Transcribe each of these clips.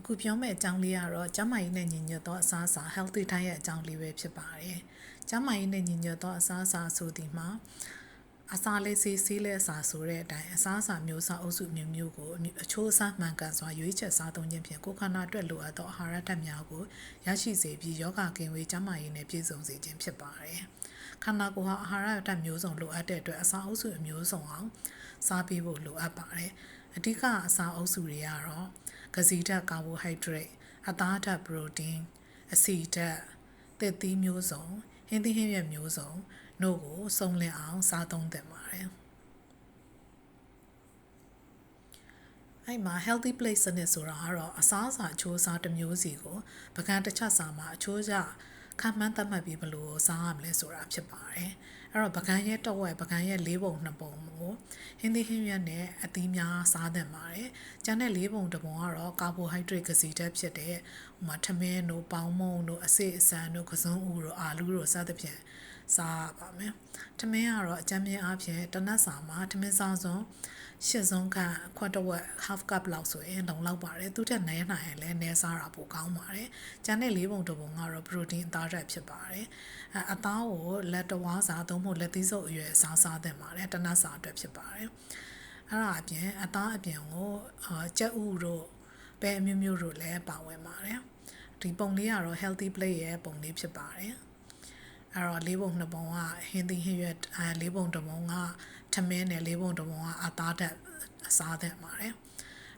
အခုပြောမယ့်အကြောင်းလေးကတော့ကျန်းမာရေးနဲ့ညီညွတ်သောအစားအစာ healthy diet ရဲ့အကြောင်းလေးပဲဖြစ်ပါတယ်။ကျန်းမာရေးနဲ့ညီညွတ်သောအစားအစာဆိုဒီမှာအစာလေးစီးစီးလဲအစာဆိုတဲ့အတိုင်းအစားအစာမျိုးစားအုပ်စုမျိုးမျိုးကိုအချိုးအစားမှန်ကန်စွာရွေးချယ်စားသုံးခြင်းဖြင့်ကိုယ်ခန္ဓာအတွက်လိုအပ်သောအာဟာရဓာတ်များကိုရရှိစေပြီးယောဂကင်ဝေးကျန်းမာရေးနဲ့ပြည့်စုံစေခြင်းဖြစ်ပါတယ်။ခန္ဓာကိုယ်ဟာအာဟာရဓာတ်မျိုးစုံလိုအပ်တဲ့အတွက်အစာအုပ်စုအမျိုးစုံအောင်စားပေးဖို့လိုအပ်ပါတယ်။ အဓိကအစာအုပ်စုတွေကတော့ကစီဓာတ်ကာဘိုဟိုက်ဒရိတ်အသားဓာတ်ပရိုတင်းအဆီဓာတ်သစ်သီးမျိုးစုံဟင်းသီးဟင်းရွက်မျိုးစုံတို့ကိုစုံလင်အောင်စားသုံးသင့်ပါတယ်အဲ့မှာ healthy plate စနစ်ဆိုတာကတော့အစားအစာအချိုးအစားတစ်မျိုးစီကိုပကံတစ်ချက်စာမှာအချိုးကျခံမှန်းသတ်မှတ်ပြီးဘယ်လိုစားရမလဲဆိုတာဖြစ်ပါတယ် အဲ့တော့ပကံရဲ့တစ်ဝက်ပကံရဲ့၄ပုံ2ပုံကိုဟင်းသီးဟင်းရွက်နဲ့အသီးများစားသင့်ပါတယ်ကျန်တဲ့၄ပုံတစ်ပုံကတော့ကာဘိုဟိုက်ဒရိတ်ကစီဓာတ်ဖြစ်တဲ့ဟိုမှာထမင်းတို့ပေါင်းမုံတို့အစစ်အဆန်တို့ကစုံဥတို့အာလူတို့စသဖြင့်စားပါမယ်။ထမင်းကတော့အကြမ်းမြင်အားဖြင့်တနတ်စာမှာထမင်းစားစုံ ရှစ်စုံကခွက်တစ်ဝက် half cup လောက်ဆိုရင်လုံလောက်ပါတယ်။သူတက်နဲနိုင်ရင်လည်းနဲစားတာပိုကောင်းပါတယ်။ကျန်တဲ့လေးပုံတစ်ပုံကတော့ protein အသားဓာတ်ဖြစ်ပါတယ်။အအသားကိုလက်တဝါးစာသုံးဖို့လက်သီးစုပ်အရွယ်စားစားသင့်ပါတယ်။တနတ်စာအတွက်ဖြစ်ပါတယ်။အဲ့ဒါအပြင်အသားအပြင်ကိုကြက်ဥတို့ပဲအမျိုးမျိုးတို့လည်းပါဝင်ပါတယ်။ဒီပုံလေးကတော့ healthy plate ရဲ့ပုံလေးဖြစ်ပါတယ်။ အဲ့တော့လေးပုံနှစ်ပုံကဟင်းသီးဟင်းရွက်အဲလေးပုံတစ်ပုံကထမင်းနဲ့လေးပုံတစ်ပုံကအသားဓာတ်အစားသင့်ပါတယ်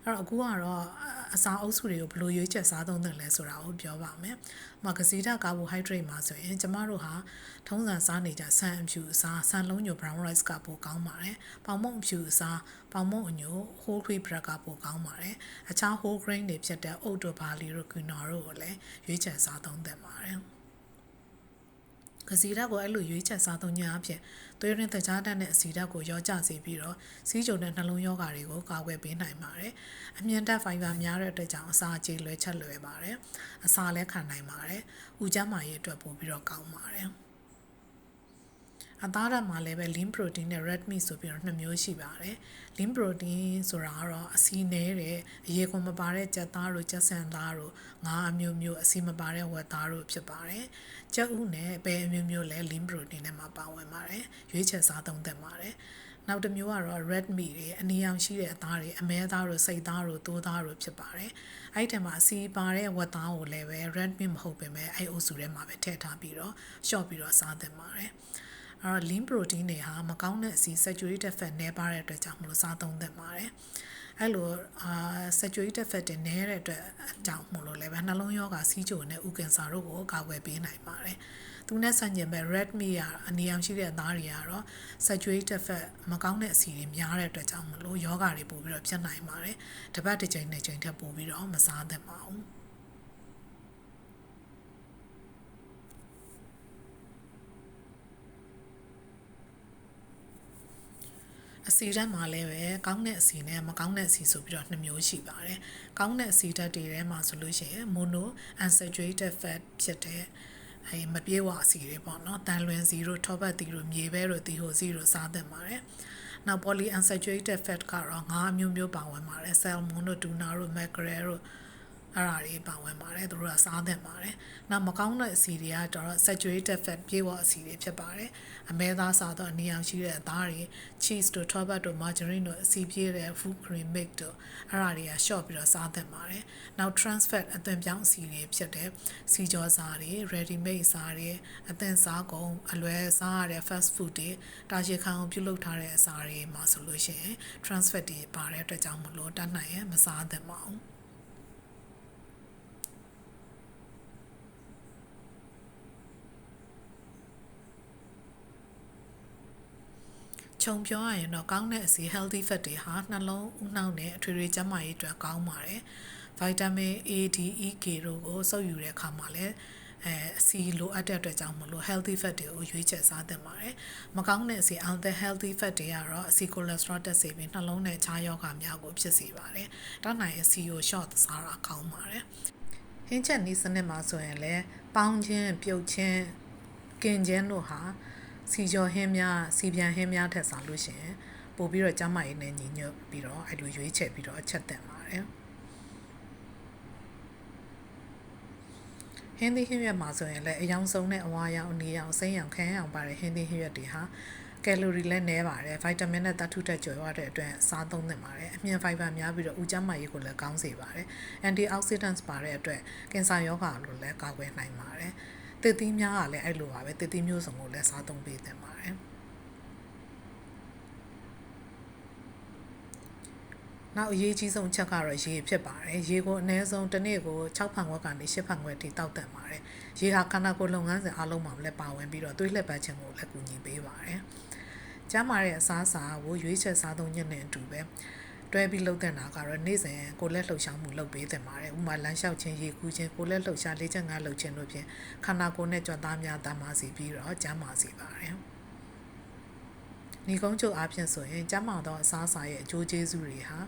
အဲ့တော့အခုကတော့အစာအုပ်စုတွေကိုဘယ်လိုရွေးချက်စားသုံးသင့်လဲဆိုတာကိုပြောပါမယ်။မဂစီတာကာဘိုဟိုက်ဒရိတ်မှာဆိုရင်ကျမတို့ဟာထုံးစံစားနေကြဆန်အဖြူအစားဆန်လုံးညို brown rice ကပိုကောင်းပါတယ်။ပေါင်မုံအဖြူအစားပေါင်မုံအညို whole grain bread ကပိုကောင်းပါတယ်။အခြား whole grain တွေဖြစ်တဲ့ oat တို့ barley တို့ quinoa တို့ကိုလည်းရွေးချက်စားသုံးသင့်ပါတယ်။ ကစီဓာတ်ကိုအဲ့လိုရွေးချက်စားသုံးခြင်းအဖြစ်သွေးရင်းတကြားဓာတ်နဲ့အစီဓာတ်ကိုရောကြစေပြီးတော့စီးကြုံတဲ့နှလုံးရောဂါတွေကိုကာကွယ်ပေးနိုင်ပါတယ်။အမြင့်တက်ဖိုင်ဘာများတဲ့အတွက်ကြောင့်အစာကြေလွယ်ချက်လွယ်ပါတယ်။အစာလည်းခံနိုင်ပါတယ်။ဥကျန်းမာရေးအတွက်ပို့ပြီးတော့ကောင်းပါတယ်။ အသားဓာတ်မှာလည်းပဲ lean protein နဲ့ red meat ဆိုပြီးတော့နှစ်မျိုးရှိပါတယ် lean protein ဆိုတာကတော့အဆီနည်းတဲ့အရေခွန်မပါတဲ့ကြက်သားတို့ကြက်ဆန်သားတို့ငါးအမျိုးမျိုးအဆီမပါတဲ့ဝက်သားတို့ဖြစ်ပါတယ်ကြက်ဥနဲ့ပဲအမျိုးမျိုးလည်း lean protein နဲ့မှာပါဝင်ပါတယ်ရွေးချယ်စားသုံးသင့်ပါတယ်နောက်တစ်မျိုးကတော့ red meat တွေအနီရောင်ရှိတဲ့အသားတွေအမဲသားတို့စိတ်သားတို့သိုးသားတို့ဖြစ်ပါတယ်။အဲ့ဒီထဲမှာအစီပါတဲ့ဝက်သားကိုလည်းပဲ red meat မဟုတ်ပေမဲ့အဲ့အုပ်စုထဲမှာပဲထည့်ထားပြီးတော့ရှော့ပြီးတော့စားသင့်ပါတယ်။ အဲ့တော့ lean protein တွေဟာမကောင်းတဲ့အဆီ saturated fat နည်းပါတဲ့အတွက်ကြောင့်မလို့စားသုံးသင့်ပါတယ်အဲ့လိုအာ saturated fat တွေနည်းတဲ့အတွက်အကြောင်းမလို့လည်းပဲနှလုံးရောဂါစီးချိုနဲ့ဥကင်ဆာတို့ကိုကာကွယ်ပေးနိုင်ပါတယ်သူနဲ့ဆန့်ကျင်ဘက် red meat ရအနေအောင်ရှိတဲ့အသားတွေကတော့ saturated fat မကောင်းတဲ့အဆီတွေများတဲ့အတွက်ကြောင့်မလို့ယောဂါတွေပို့ပြီးတော့ဖြစ်နိုင်ပါတယ်တပတ်တစ်ချိန်နဲ့ချိန်ထပ်ပို့ပြီးတော့မစားသင့်ပါဘူး စီဓာတ်မှာလည်းပဲကောင်းတဲ့အစီနဲ့မကောင်းတဲ့အစီဆိုပြီးတော့နှစ်မျိုးရှိပါတယ်။ကောင်းတဲ့အစီဓာတ်တွေထဲမှာဆိုလို့ရှိရင် mono unsaturated fat ဖြစ်တဲ့အဲမပြေဝအစီတွေပေါ့နော်။တန်လွင်စီတို့ထောပတ်တီတို့မြေပဲတို့တီဟိုစီတို့စားသင့်ပါတယ်။နောက် poly unsaturated fat ကတော့ငါးအမျိုးမျိုးပါဝင်ပါတယ်။ salmon တို့ tuna တို့ mackerel တို့ အဲ့ဒါတွေပါဝင်ပါတယ်သူတို့ကစားသင့်ပါတယ်နောက်မကောင်းတဲ့အစီတွေကတော့ saturated fat ပြေဝအစီတွေဖြစ်ပါတယ်အမဲသားစားတော့အနေအောင်ရှိတဲ့အသားတွေ cheese တို့ turbot တို့ margarine တို့အစီပြေတဲ့ food cream milk တို့အဲ့ဒါတွေက short ပြီးတော့စားသင့်ပါတယ်နောက် trans fat အသွင်ပြောင်းအစီတွေဖြစ်တဲ့စီကြောစားတွေ ready made စားတွေအသင်စားကုန်အလွယ်စားရတဲ့ fast food တွေတာရှည်ခံအောင်ပြုလုပ်ထားတဲ့အစာတွေမှာဆိုလို့ရှိရင် trans fat တွေပါတဲ့အတွက်ကြောင့်မလို့တတ်နိုင်ရင်မစားသင့်ပါဘူး ခြုံပြောရရင်တော့ကောင်းတဲ့အစီ healthy fat တွေဟာနှလုံးဥနှောက်နဲ့အထွေထွေကျန်းမာရေးအတွက်ကောင်းပါတယ်။ vitamin A, D, E, K တို့ကိုစုပ်ယူတဲ့အခါမှာလည်းအဲအစီလိုအပ်တဲ့အတွက်ကြောင့်မလို့ healthy fat တွေကိုရွေးချယ်စားသင့်ပါတယ်။မကောင်းတဲ့အစီ unhealthy fat တွေကတော့အစီ cholesterol တက်စေပြီးနှလုံးနဲ့ခြားရောဂါများကိုဖြစ်စေပါတယ်။တောက်နိုင်အစီကို short စားတာကောင်းပါတယ်။ဟင်းချက်နီးစနစ်မှာဆိုရင်လည်းပေါင်းခြင်းပြုတ်ခြင်းကင်ခြင်းတို့ဟာ စီကျော်ဟင်းများစီပြန်ဟင်းများထက်စားလို့ရှိရင်ပို့ပြီးတော့ကျမရေးနဲ့ညီညွတ်ပြီးတော့အဲ့လိုရွေးချယ်ပြီးတော့အချက်တင်ပါတယ်င်းသီးဟင်းရွက်မှာဆိုရင်လည်းအယောင်ဆုံးတဲ့အဝါရောင်အနေရောင်အစိမ်းရောင်ခန်းရောင်ပါတဲ့ဟင်းသီးဟင်းရွက်တွေဟာကယ်လိုရီလည်းနည်းပါတယ်ဗိုက်တာမင်နဲ့ဓာတ်ထုတက်ကြွယ်ဝတဲ့အတွက်စားသုံးသင့်ပါတယ်အမြင်ဖိုင်ဘာများပြီးတော့ဦးကျန်းမာရေးကိုလည်းကောင်းစေပါတယ်အန်တီအောက်ဆီဒန့်စ်ပါတဲ့အတွက်ကင်ဆာရောဂါလို့လည်းကာကွယ်နိုင်ပါတယ် သစ်သီးများကလည်းအဲ့လိုပါပဲသစ်သီးမျိုးစုံကိုလည်းစားသုံးပေးသင့်ပါတယ်နောက်အရေးကြီးဆုံးချက်ကတော့ရေဖြစ်ပါတယ်ရေကိုအနည်းဆုံးတစ်နေ့ကို6ဖန်ခွက်ကနေ10ဖန်ခွက်ထိတောက်တက်ပါတယ်ရေဟာခန္ဓာကိုယ်လုပ်ငန်းစဉ်အလုံးမှာလည်းပါဝင်ပြီးတော့သွေးလှက်ပတ်ခြင်းကိုလည်းကူညီပေးပါတယ်ကျမ်းမာတဲ့အစားအစာကိုရွေးချယ်စားသုံးခြင်းနဲ့အတူပဲ တွဲပြီးလှုပ်တဲ့နာကတော့နေ့စဉ်ကိုလက်လှုပ်ရှားမှုလုပ်ပေးတင်ပါတယ်ဥပမာလမ်းလျှောက်ခြင်းရေကူးခြင်းကိုလက်လှုပ်ရှားလေးချက်ငါလှုပ်ခြင်းတို့ဖြင့်ခန္ဓာကိုယ်နဲ့ကြွသားများတမ်းမာစီပြီးတော့ကျမ်းမာစီပါတယ်ဒီကုန်းချုပ်အားဖြင့်ဆိုရင်ကျမ်းမာသောအစားအစာရဲ့အကျိုးကျေးဇူးတွေဟာ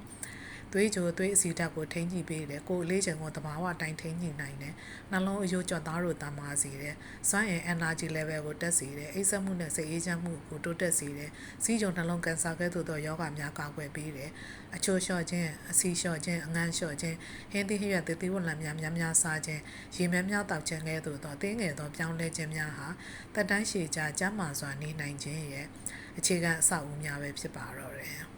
သွေးကြိုသွေးအဆီဓာတ်ကိုထိန်းကြည့်ပေးတယ်ကိုယ်အလေးချိန်ကိုတဘာဝအတိုင်းထိန်းကြည့်နိုင်တယ်နှလုံးအယိုးကြော့သားတို့တမ်းမာစေတယ်စွမ်းအင် energy level ကိုတက်စေတယ်အိပ်စက်မှုနဲ့စိတ်အေးချမ်းမှုကိုတိုးတက်စေတယ်စီးကြုံနှလုံးကင်ဆာကဲ့သို့သောယောဂများကာကွယ်ပေးတယ်အချို့လျှော့ခြင်းအဆီလျှော့ခြင်းအငန်းလျှော့ခြင်းဟင်းသီးဟင်းရွက်သစ်သီးဝလံများများများစားခြင်းရေများများတောက်ခြင်းကဲ့သို့သောတင်းငယ်သောပြောင်းလဲခြင်းများဟာတက်တန်းရှည်ကြာကျန်းမာစွာနေနိုင်ခြင်းရဲ့အခြေခံအဆောက်အဦများပဲဖြစ်ပါတော့တယ်